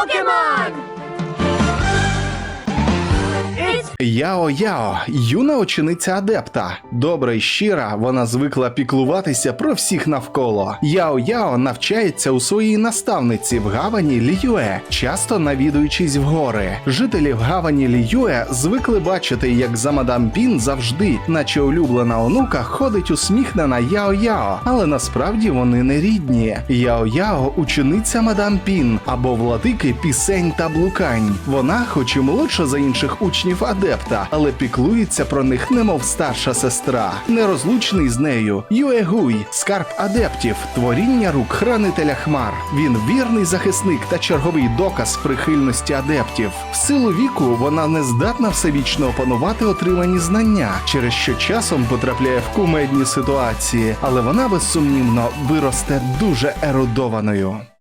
Pokemon! Яо Яо, юна учениця адепта. Добра й щира, вона звикла піклуватися про всіх навколо. Яо Яо навчається у своїй наставниці в гавані Ліюе, часто навідуючись в гори. Жителі в гавані Ліюе звикли бачити, як за мадам Пін завжди, наче улюблена онука, ходить усміхнена Яо Яо, але насправді вони не рідні. Яо Яо учениця мадам Пін або владики пісень та блукань. Вона, хоч і молодша за інших учнів адепта, але піклується про них, немов старша сестра. Нерозлучний з нею Юегуй, скарб адептів, творіння рук хранителя хмар. Він вірний захисник та черговий доказ прихильності адептів. В силу віку вона не здатна всевічно опанувати отримані знання, через що часом потрапляє в кумедні ситуації, але вона безсумнівно виросте дуже ерудованою.